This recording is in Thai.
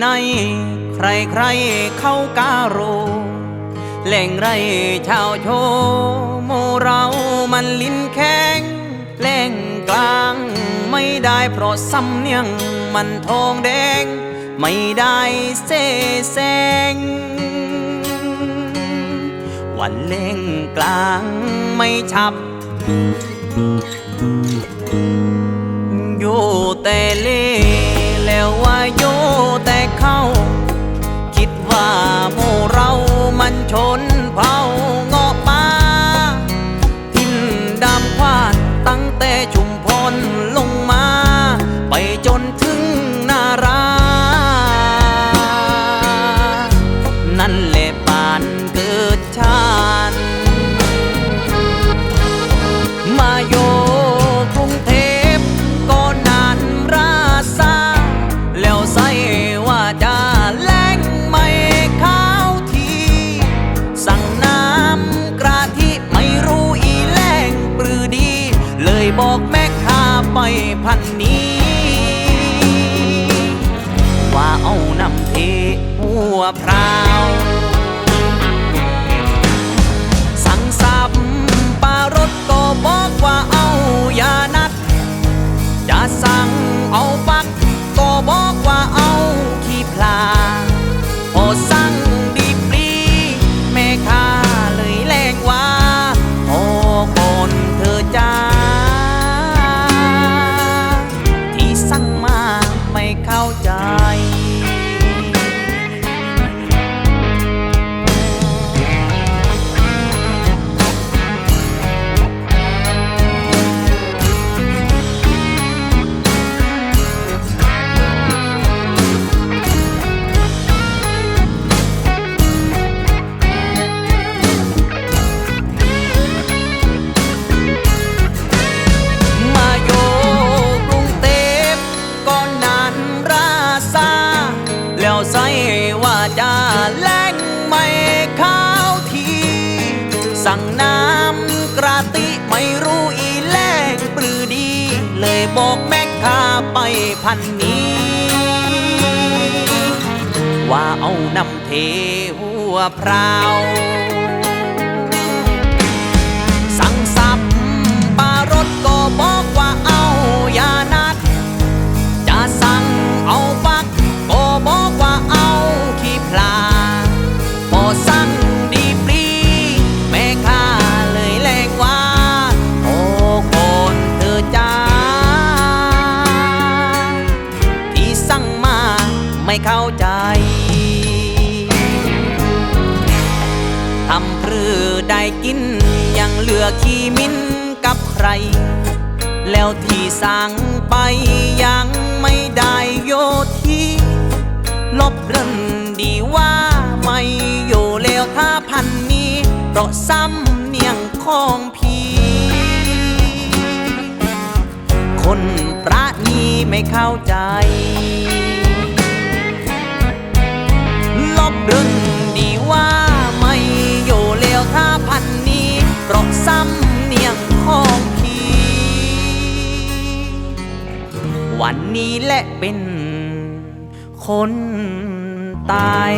ในใครใครเขาการูแหล่งไรชาวโชโมเรามันลิ้นแข็งแหล่งกลางไม่ได้เพราะสำเนียงมันทองแดง ไม่ได้เสแสงวันเล่งกลางไม่ชับ อยู่แต่เล่ ชนเผ่าเงาะปลาทินดำควานตั้งแต่ชุมพรลงมา ไปจน บอกแม่ค้าไปพันนี้ ว่าเอานำเทหัวพราว สั่งน้ำกระติไม่รู้อีแลงปรือดี เลยบอกแม่ค้าไปพันนี้ ว่าเอานำเทหัวพราว ไม่เข้าใจทำพรือได้กิน ยังเหลือขี้มิ้นกับใคร แล้วที่สั่งไปยังไม่ได้โยทีลบเรื่องดีว่าไม่อยู่แล้วถ้าพันนี้เพราะซ้ำเนียงของพี่ คนประนีไม่เข้าใจ วันนี้และเป็นคนตาย